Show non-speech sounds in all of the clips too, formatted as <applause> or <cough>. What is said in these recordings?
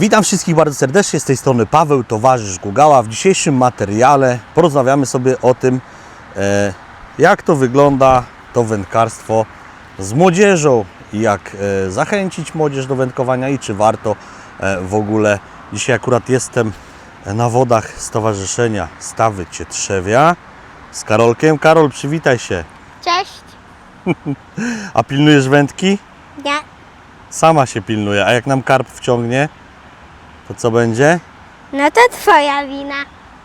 Witam wszystkich bardzo serdecznie, z tej strony Paweł, towarzysz Gugała. W dzisiejszym materiale porozmawiamy sobie o tym, e, jak to wygląda to wędkarstwo z młodzieżą jak e, zachęcić młodzież do wędkowania i czy warto e, w ogóle. Dzisiaj akurat jestem na wodach Stowarzyszenia Stawy Cietrzewia z Karolkiem. Karol, przywitaj się. Cześć. <laughs> A pilnujesz wędki? Ja. Sama się pilnuje. A jak nam karp wciągnie, to co będzie? No to twoja wina.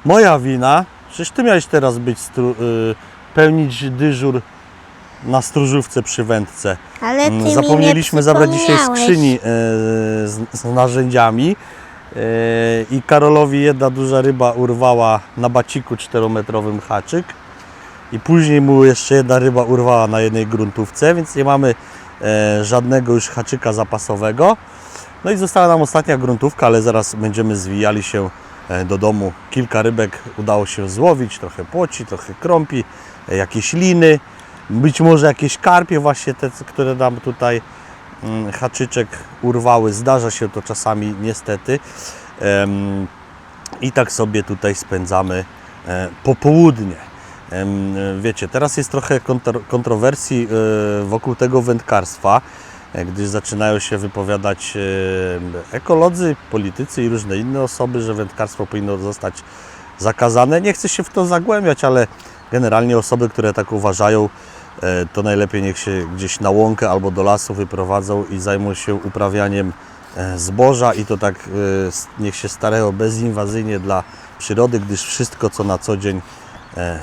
Moja wina. Przecież ty miałeś teraz być stru- y, pełnić dyżur na stróżówce przy wędce. Ale ty Mm, mi Zapomnieliśmy nie zabrać dzisiaj przypomniałeś. skrzyni y, z, z narzędziami. Y, I Karolowi jedna duża ryba urwała na baciku 4-metrowym haczyk. I później mu jeszcze jedna ryba urwała na jednej gruntówce, więc nie mamy e, żadnego już haczyka zapasowego. No i została nam ostatnia gruntówka, ale zaraz będziemy zwijali się e, do domu. Kilka rybek udało się złowić, trochę płoci, trochę krąpi, e, jakieś liny, być może jakieś karpie właśnie te, które nam tutaj mm, haczyczek urwały. Zdarza się to czasami niestety. I tak sobie tutaj spędzamy e, popołudnie. Wiecie, teraz jest trochę kontro- kontrowersji wokół tego wędkarstwa, e, gdyż zaczynają się wypowiadać e, ekolodzy, politycy i różne inne osoby, że wędkarstwo powinno zostać zakazane. Nie chcę się w to zagłębiać, ale generalnie osoby, które tak uważają, e, to najlepiej niech się gdzieś na łąkę albo do lasu wyprowadzą i zajmą się uprawianiem zboża i to tak niech się starają bezinwazyjnie dla przyrody, gdyż wszystko co na co dzień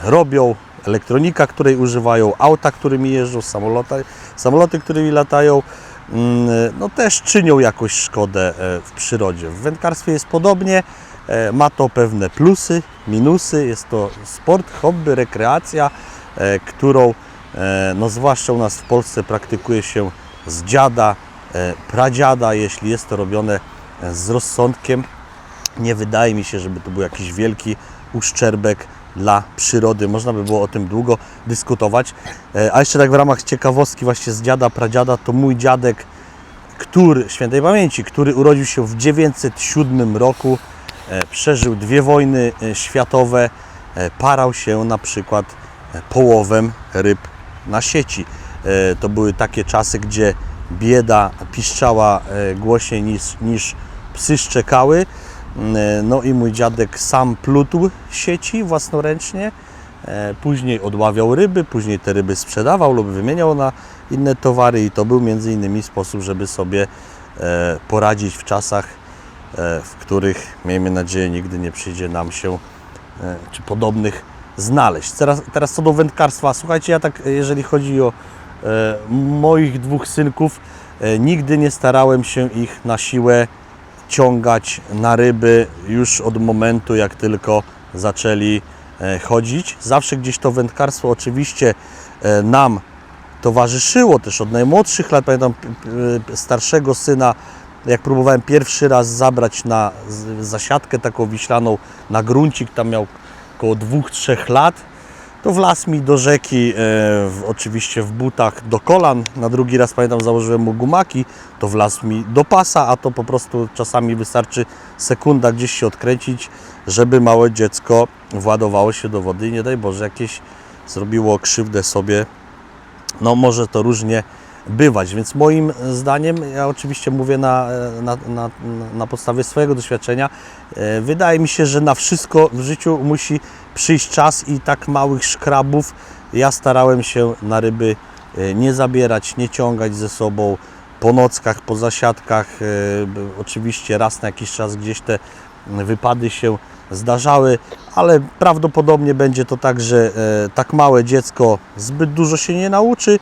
robią, elektronika, której używają, auta, którymi jeżdżą, samoloty, samoloty którymi latają, mm, no też czynią jakąś szkodę e, w przyrodzie. W wędkarstwie jest podobnie, e, ma to pewne plusy, minusy, jest to sport, hobby, rekreacja, e, którą e, no zwłaszcza u nas w Polsce praktykuje się z dziada, e, pradziada, jeśli jest to robione e, z rozsądkiem. Nie wydaje mi się, żeby to był jakiś wielki uszczerbek dla przyrody. Można by było o tym długo dyskutować. E, A jeszcze tak w ramach ciekawostki właśnie z dziada, pradziada, to mój dziadek, który, świętej pamięci, który urodził się w 907 roku, e, przeżył dwie wojny e, światowe, parał się na przykład połowem ryb na sieci. To były takie czasy, gdzie bieda piszczała głośniej niż, niż psy szczekały. E, No i mój dziadek sam plutł sieci własnoręcznie, e, później odławiał ryby, później te ryby sprzedawał lub wymieniał na inne towary i to był między innymi sposób, żeby sobie e, poradzić w czasach, w których miejmy nadzieję nigdy nie przyjdzie nam się czy podobnych znaleźć. Teraz, teraz co do wędkarstwa, słuchajcie, ja tak jeżeli chodzi o moich dwóch synków, nigdy nie starałem się ich na siłę ciągać na ryby już od momentu, jak tylko zaczęli e, chodzić. Zawsze gdzieś to wędkarstwo oczywiście e, nam towarzyszyło też od najmłodszych lat. Pamiętam starszego syna, jak próbowałem pierwszy raz zabrać na zasiadkę taką wiślaną na gruncik, tam miał około 2-3 lat, to wlazł mi do rzeki, e, w, oczywiście w butach do kolan. Na drugi raz pamiętam założyłem mu gumaki, to wlazł mi do pasa, a to po prostu czasami wystarczy sekunda gdzieś się odkręcić, żeby małe dziecko władowało się do wody i nie daj Boże jakieś zrobiło krzywdę sobie. No może to różnie bywać, więc moim zdaniem, ja oczywiście mówię na, na, na, na podstawie swojego doświadczenia, e, wydaje mi się, że na wszystko w życiu musi przyjść czas i tak małych szkrabów ja starałem się na ryby e, nie zabierać, nie ciągać ze sobą po nockach, po zasiadkach. e, Oczywiście raz na jakiś czas gdzieś te wypady się zdarzały, ale prawdopodobnie będzie to tak, że tak małe dziecko zbyt dużo się nie nauczy.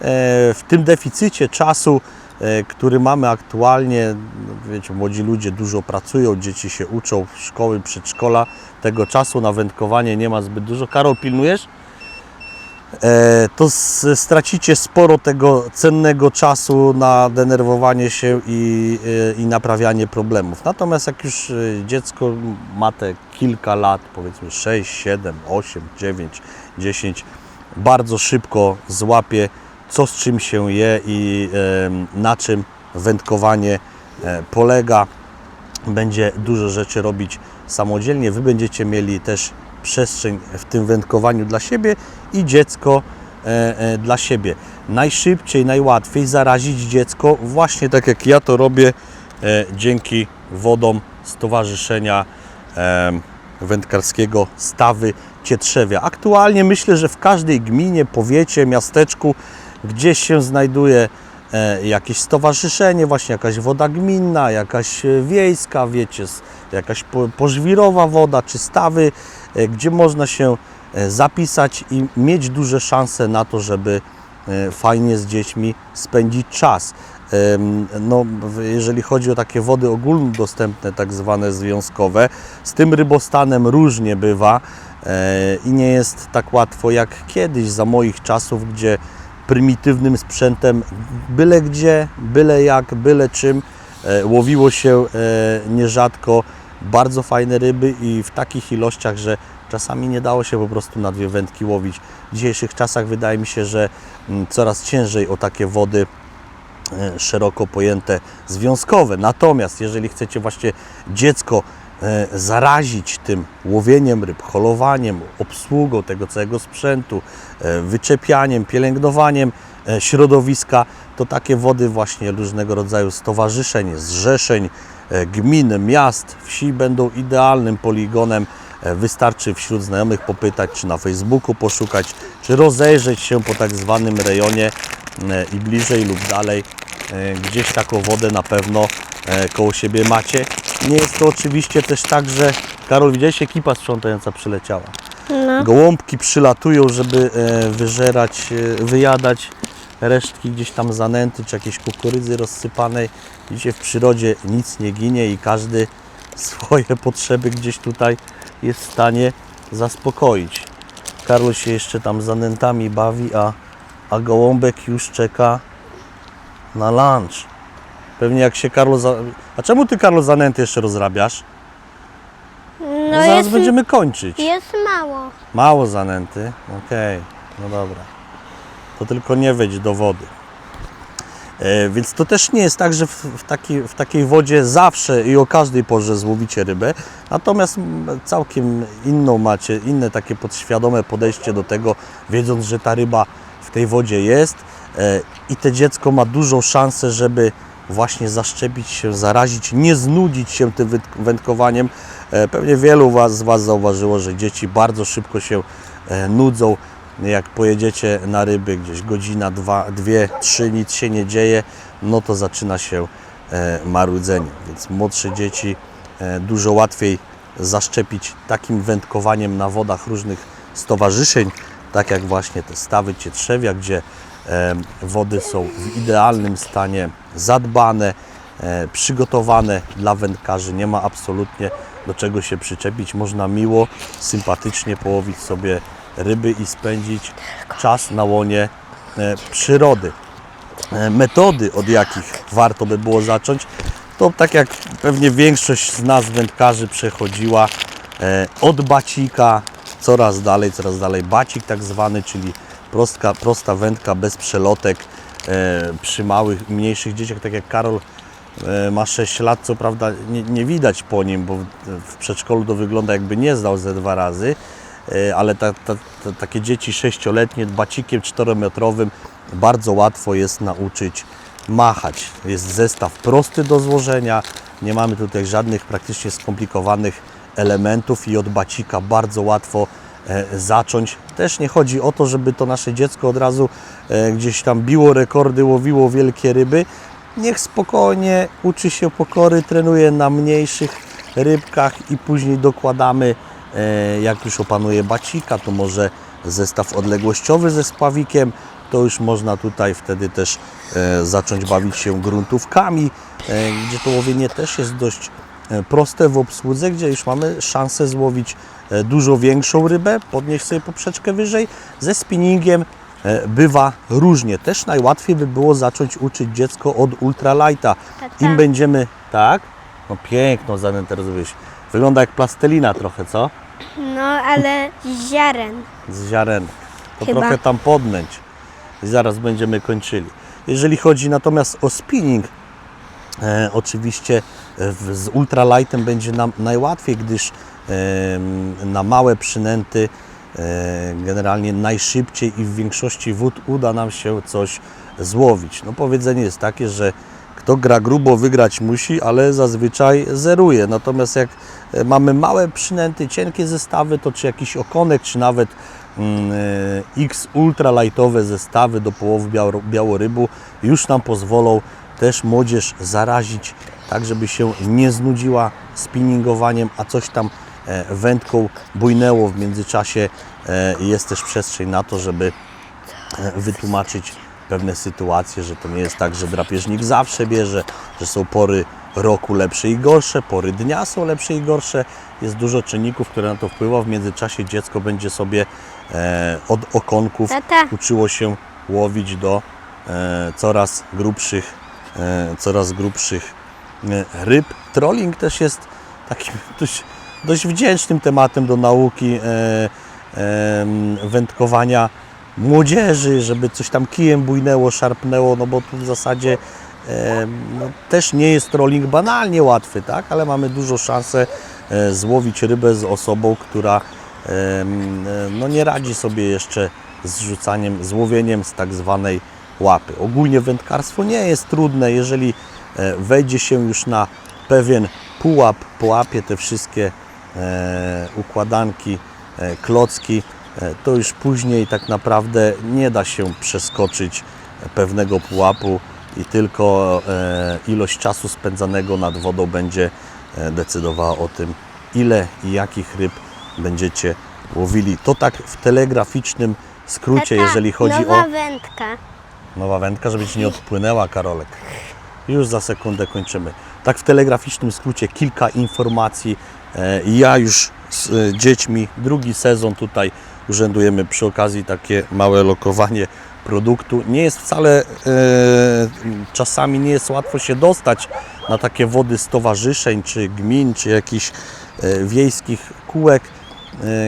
E, w tym deficycie czasu, e, który mamy aktualnie, no, wiecie, młodzi ludzie dużo pracują, dzieci się uczą, szkoły, przedszkola, tego czasu na wędkowanie nie ma zbyt dużo. Karol, pilnujesz? E, to stracicie sporo tego cennego czasu na denerwowanie się i, i naprawianie problemów. Natomiast jak już dziecko ma te kilka lat, powiedzmy 6, 7, 8, 9, 10, bardzo szybko złapie, co z czym się je i na czym wędkowanie e, polega. będzie dużo rzeczy robić samodzielnie. Wy będziecie mieli też przestrzeń w tym wędkowaniu dla siebie i dziecko e, e, dla siebie. Najszybciej, najłatwiej zarazić dziecko, właśnie tak jak ja to robię, dzięki wodom Stowarzyszenia Wędkarskiego Stawy Cietrzewia. Aktualnie myślę, że w każdej gminie, powiecie, miasteczku gdzieś się znajduje e, jakieś stowarzyszenie, właśnie jakaś woda gminna, jakaś e, wiejska, wiecie, jakaś po, pożwirowa woda czy stawy, e, gdzie można się zapisać i mieć duże szanse na to, żeby fajnie z dziećmi spędzić czas. No, jeżeli chodzi o takie wody ogólnodostępne, tak zwane związkowe, z tym rybostanem różnie bywa i nie jest tak łatwo jak kiedyś za moich czasów, gdzie prymitywnym sprzętem byle gdzie, byle jak, byle czym e, łowiło się e, nierzadko bardzo fajne ryby i w takich ilościach, że czasami nie dało się po prostu na dwie wędki łowić. W dzisiejszych czasach wydaje mi się, że mm, coraz ciężej o takie wody e, szeroko pojęte związkowe. Natomiast jeżeli chcecie właśnie dziecko zarazić tym łowieniem ryb, holowaniem, obsługą tego całego sprzętu, e, wyczepianiem, pielęgnowaniem e, środowiska, to takie wody właśnie różnego rodzaju stowarzyszeń, zrzeszeń, e, gmin, miast, wsi będą idealnym poligonem. E, Wystarczy wśród znajomych popytać, czy na Facebooku poszukać, czy rozejrzeć się po tak zwanym rejonie e, i bliżej lub dalej e, gdzieś taką wodę na pewno e, koło siebie macie. Nie jest to oczywiście też tak, że Karol, widziałeś, ekipa sprzątająca przyleciała. No. Gołąbki przylatują, żeby e, wyżerać, e, wyjadać resztki gdzieś tam zanęty, czy jakieś kukurydzy rozsypanej. Dzisiaj w przyrodzie nic nie ginie i każdy <laughs> swoje potrzeby gdzieś tutaj jest w stanie zaspokoić. Karol się jeszcze tam zanętami bawi, a, a gołąbek już czeka na lunch. Pewnie jak się Karlo... Za... A czemu ty, Karlo, zanęty jeszcze rozrabiasz? No zaraz jest, będziemy kończyć. jest mało. Mało zanęty? Okej, no dobra. To tylko nie wejdź do wody. E, więc to też nie jest tak, że w, w, taki, w takiej wodzie zawsze i o każdej porze złowicie rybę. Natomiast całkiem inną macie, inne takie podświadome podejście do tego, wiedząc, że ta ryba w tej wodzie jest e, i te dziecko ma dużą szansę, żeby właśnie zaszczepić się, zarazić, nie znudzić się tym wędkowaniem. E, Pewnie wielu was, z Was zauważyło, że dzieci bardzo szybko się e, nudzą. Jak pojedziecie na ryby gdzieś godzina, dwa, dwie, trzy, nic się nie dzieje, no to zaczyna się e, marudzenie. Więc młodsze dzieci dużo łatwiej zaszczepić takim wędkowaniem na wodach różnych stowarzyszeń, tak jak właśnie te stawy Cietrzewia, gdzie wody są w idealnym stanie, zadbane, e, przygotowane dla wędkarzy. Nie ma absolutnie do czego się przyczepić. Można miło, sympatycznie połowić sobie ryby i spędzić czas na łonie e, przyrody. E, Metody, od jakich warto by było zacząć, to tak jak pewnie większość z nas wędkarzy przechodziła od bacika coraz dalej, coraz dalej. Bacik tak zwany, czyli prostka, prosta wędka bez przelotek e, przy małych, mniejszych dzieciach, tak jak Karol e, ma 6 lat, co prawda nie, nie widać po nim, bo w, przedszkolu to wygląda jakby nie zdał ze dwa razy, e, ale ta, ta, ta, takie dzieci sześcioletnie bacikiem czterometrowym bardzo łatwo jest nauczyć machać. Jest zestaw prosty do złożenia, nie mamy tutaj żadnych praktycznie skomplikowanych elementów i od bacika bardzo łatwo zacząć. Też nie chodzi o to, żeby to nasze dziecko od razu e, gdzieś tam biło rekordy, łowiło wielkie ryby. Niech spokojnie uczy się pokory, trenuje na mniejszych rybkach i później dokładamy, e, jak już opanuje bacika, to może zestaw odległościowy ze spławikiem, to już można tutaj wtedy też e, zacząć bawić się gruntówkami, e, gdzie to łowienie też jest dość e, proste w obsłudze, gdzie już mamy szansę złowić e, dużo większą rybę, podnieść sobie poprzeczkę wyżej. Ze spinningiem e, bywa różnie. Też najłatwiej by było zacząć uczyć dziecko od ultralighta. Im Tata. będziemy, tak? No piękno zanętę rozumiesz. Wygląda jak plastelina trochę, co? No, ale z ziaren. z ziaren. To Chyba. trochę tam podnęć. I zaraz będziemy kończyli. Jeżeli chodzi natomiast o spinning, e, oczywiście z ultralightem będzie nam najłatwiej, gdyż na małe przynęty e, generalnie najszybciej i w większości wód uda nam się coś złowić. No powiedzenie jest takie, że kto gra grubo wygrać musi, ale zazwyczaj zeruje. Natomiast jak e, mamy małe przynęty, cienkie zestawy, to czy jakiś okonek, czy nawet mm, e, X ultralightowe zestawy do biało- białorybu już nam pozwolą też młodzież zarazić, tak żeby się nie znudziła spinningowaniem, a coś tam e, wędką bujnęło w międzyczasie. e, Jest też przestrzeń na to, żeby e, wytłumaczyć pewne sytuacje, że to nie jest tak, że drapieżnik zawsze bierze, że są pory roku lepsze i gorsze, pory dnia są lepsze i gorsze. Jest dużo czynników, które na to wpływa. W międzyczasie dziecko będzie sobie od okonków Tata. uczyło się łowić do coraz grubszych, coraz grubszych ryb. Trolling też jest takim <laughs> dość, dość wdzięcznym tematem do nauki e, wędkowania młodzieży, żeby coś tam kijem bujnęło, szarpnęło, no bo tu w zasadzie em, no, też nie jest trolling banalnie łatwy, tak? ale mamy dużo szansę e, złowić rybę z osobą, która e, no, nie radzi sobie jeszcze z rzucaniem, z łowieniem z tak zwanej łapy. Ogólnie wędkarstwo nie jest trudne, jeżeli e, wejdzie się już na pewien pułap, połapie te wszystkie e, układanki, e, klocki, e, to już później tak naprawdę nie da się przeskoczyć pewnego pułapu i tylko e, ilość czasu spędzanego nad wodą będzie e, decydowała o tym, ile i jakich ryb będziecie łowili. To tak w telegraficznym skrócie, Tata, jeżeli chodzi nowa o wędka. nowa wędka, żeby Ci nie odpłynęła, Karolek. Już za sekundę kończymy. Tak w telegraficznym skrócie kilka informacji. E, Ja już z e, dziećmi drugi sezon tutaj urzędujemy przy okazji takie małe lokowanie produktu. Nie jest wcale, e, czasami nie jest łatwo się dostać na takie wody stowarzyszeń, czy gmin, czy jakichś wiejskich kółek,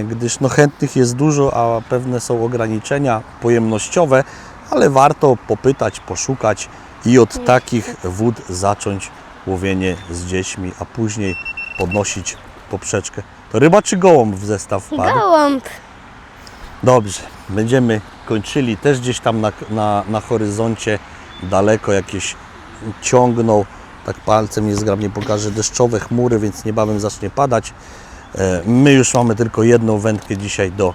gdyż no chętnych jest dużo, a pewne są ograniczenia pojemnościowe, ale warto popytać, poszukać i od takich wód zacząć łowienie z dziećmi, a później podnosić poprzeczkę. To ryba czy gołąb w zestaw wpadł? Gołąb. Dobrze, będziemy kończyli. Też gdzieś tam na, na, na horyzoncie daleko jakieś ciągną, tak palcem niezgrabnie pokażę, deszczowe chmury, więc niebawem zacznie padać. E, My już mamy tylko jedną wędkę dzisiaj do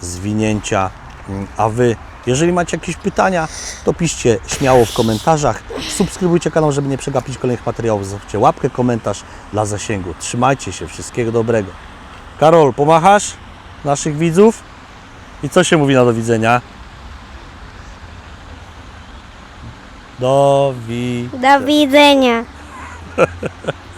zwinięcia, Mm, a Wy, jeżeli macie jakieś pytania, to piszcie śmiało w komentarzach. Subskrybujcie kanał, żeby nie przegapić kolejnych materiałów. Zostawcie łapkę, komentarz dla zasięgu. Trzymajcie się, wszystkiego dobrego. Karol, pomachasz naszych widzów? I co się mówi na do widzenia? Do wi... Do widzenia. <laughs>